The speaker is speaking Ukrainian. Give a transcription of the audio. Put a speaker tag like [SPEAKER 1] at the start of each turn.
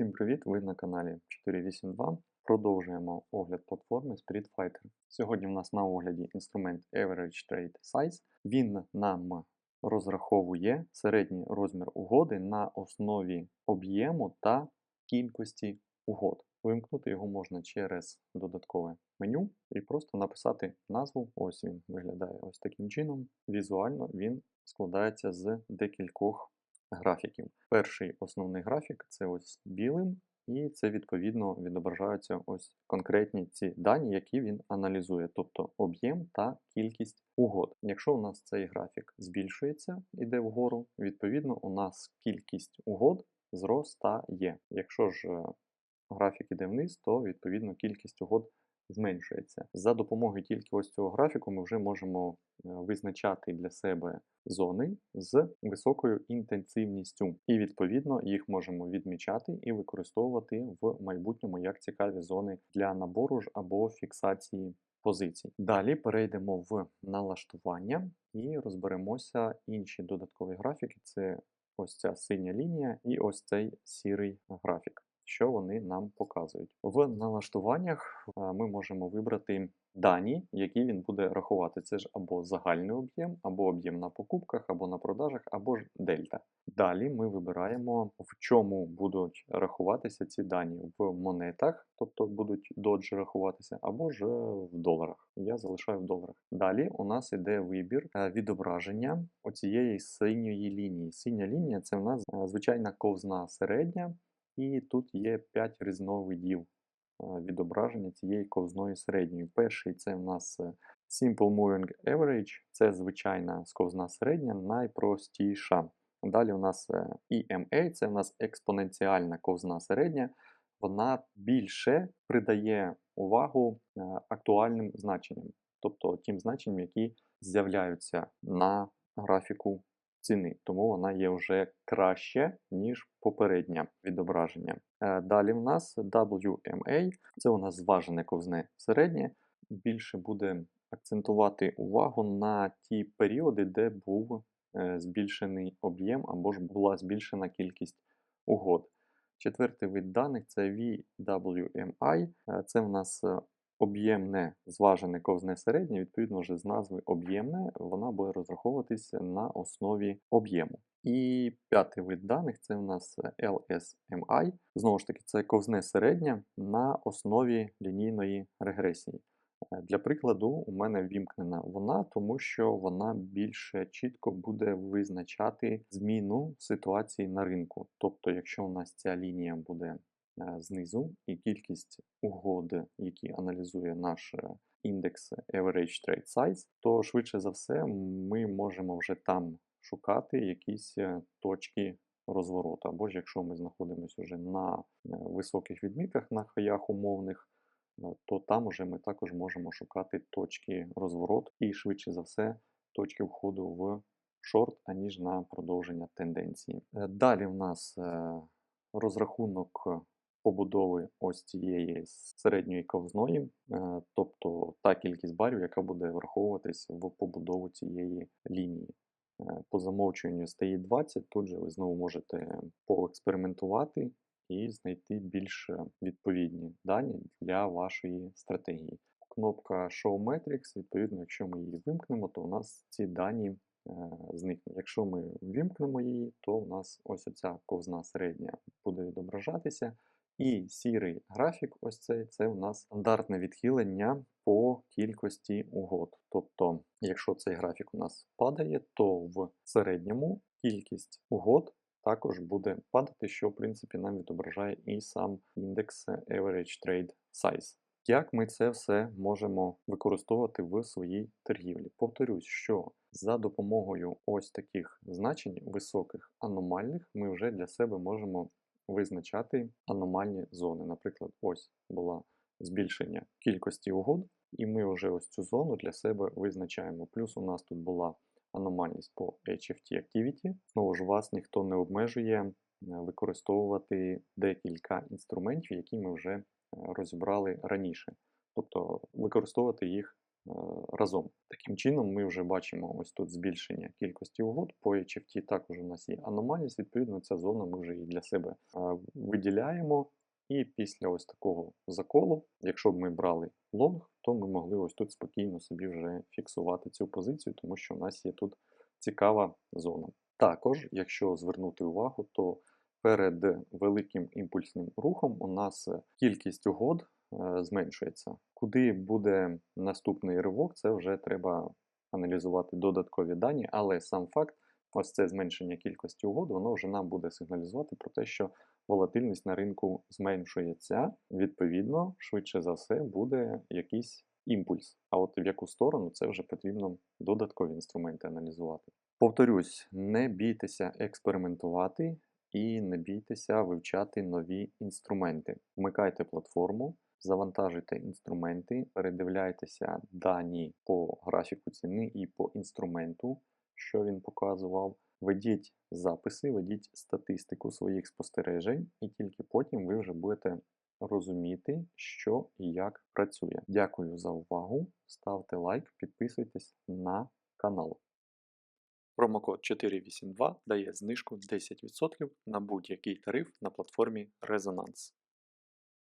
[SPEAKER 1] Всім привіт! Ви на каналі 482. Продовжуємо огляд платформи Street Fighter. Сьогодні в нас на огляді інструмент Average Trade Size. Він нам розраховує середній розмір угоди на основі об'єму та кількості угод. Вимкнути його можна через додаткове меню і просто написати назву. Ось він виглядає ось таким чином. Візуально він складається з декількох графіків. Перший основний графік це ось білим, і це відповідно відображаються ось конкретні ці дані, які він аналізує, тобто об'єм та кількість угод. Якщо у нас цей графік збільшується, іде вгору, відповідно у нас кількість угод зростає. Якщо ж е, графік іде вниз, то відповідно кількість угод зменшується. За допомогою тільки ось цього графіку ми вже можемо е, визначати для себе зони з високою інтенсивністю, і відповідно їх можемо відмічати і використовувати в майбутньому як цікаві зони для набору ж або фіксації позицій. Далі перейдемо в налаштування і розберемося інші додаткові графіки. Це ось ця синя лінія і ось цей сірий графік що вони нам показують. В налаштуваннях ми можемо вибрати дані, які він буде рахувати. Це ж або загальний об'єм, або об'єм на покупках, або на продажах, або ж дельта. Далі ми вибираємо, в чому будуть рахуватися ці дані в монетах, тобто будуть доджі рахуватися, або ж в доларах. Я залишаю в доларах. Далі у нас іде вибір е, відображення оцієї синьої лінії. Синя лінія це у нас е, звичайна ковзна середня. І тут є 5 різновидів відображення цієї ковзної середньої. Перший це у нас е, Simple Moving Average, це звичайна сковзна середня, найпростіша. Далі у нас е, EMA, це у нас експоненціальна ковзна середня. Вона більше придає увагу е, актуальним значенням, тобто тим значенням, які з'являються на графіку ціни, тому вона є вже краще, ніж попереднє відображення. Е, далі в нас WMA, це у нас зважене ковзне середнє, більше буде акцентувати увагу на ті періоди, де був е, збільшений об'єм або ж була збільшена кількість угод. Четвертий вид даних це VWMI, е, це в нас об'ємне зважене ковзне середнє, відповідно вже з назви об'ємне, вона буде розраховуватися на основі об'єму. І п'ятий вид даних це у нас LSMI. Знову ж таки, це ковзне середнє на основі лінійної регресії. Е, для прикладу, у мене вімкнена вона, тому що вона більш чітко буде визначати зміну ситуації на ринку. Тобто, якщо у нас ця лінія буде знизу, і кількість угод, які аналізує наш е, індекс Average Trade Size, то швидше за все ми можемо вже там шукати якісь е, точки розвороту. Або ж якщо ми знаходимося вже на високих відмітках на хаях умовних, то там уже ми також можемо шукати точки розвороту і швидше за все точки входу в шорт, аніж на продовження тенденції. Далі в нас розрахунок побудови ось цієї середньої ковзної, е, тобто та кількість барів, яка буде враховуватись в побудову цієї лінії. Е, по замовчуванню стоїть 20, тут же ви знову можете поекспериментувати і знайти більш відповідні дані для вашої стратегії. Кнопка Show Metrics, відповідно, якщо ми її вимкнемо, то у нас ці дані е, зникнуть. Якщо ми вимкнемо її, то у нас ось оця ковзна середня буде відображатися. І сірий графік, ось цей це у нас стандартне відхилення по кількості угод. Тобто, якщо цей графік у нас падає, то в середньому кількість угод також буде падати, що в принципі нам відображає і сам індекс Average Trade Size. Як ми це все можемо використовувати в своїй торгівлі? Повторюсь, що за допомогою ось таких значень високих аномальних ми вже для себе можемо визначати аномальні зони. Наприклад, ось була збільшення кількості угод, і ми вже ось цю зону для себе визначаємо. Плюс у нас тут була аномальність по HFT Activity. Знову ж вас ніхто не обмежує е, використовувати декілька інструментів, які ми вже е, розібрали раніше. Тобто використовувати їх разом. Таким чином, ми вже бачимо ось тут збільшення кількості угод. По HFT також у нас є аномальність. Відповідно, ця зона ми вже і для себе е, виділяємо. І після ось такого заколу, якщо б ми брали лонг, то ми могли ось тут спокійно собі вже фіксувати цю позицію, тому що у нас є тут цікава зона. Також, якщо звернути увагу, то перед великим імпульсним рухом у нас кількість угод е, зменшується. Куди буде наступний ривок, це вже треба аналізувати додаткові дані, але сам факт, ось це зменшення кількості угод, воно вже нам буде сигналізувати про те, що волатильність на ринку зменшується. Відповідно, швидше за все буде якийсь імпульс. А от в яку сторону це вже потрібно додаткові інструменти аналізувати. Повторюсь, не бійтеся експериментувати і не бійтеся вивчати нові інструменти. Вмикайте платформу, завантажуйте інструменти, передивляйтеся дані по графіку ціни і по інструменту, що він показував. Ведіть записи, ведіть статистику своїх спостережень, і тільки потім ви вже будете розуміти, що і як працює. Дякую за увагу. Ставте лайк, підписуйтесь на канал. Промокод 482 дає знижку 10% на будь-який тариф на платформі Resonance.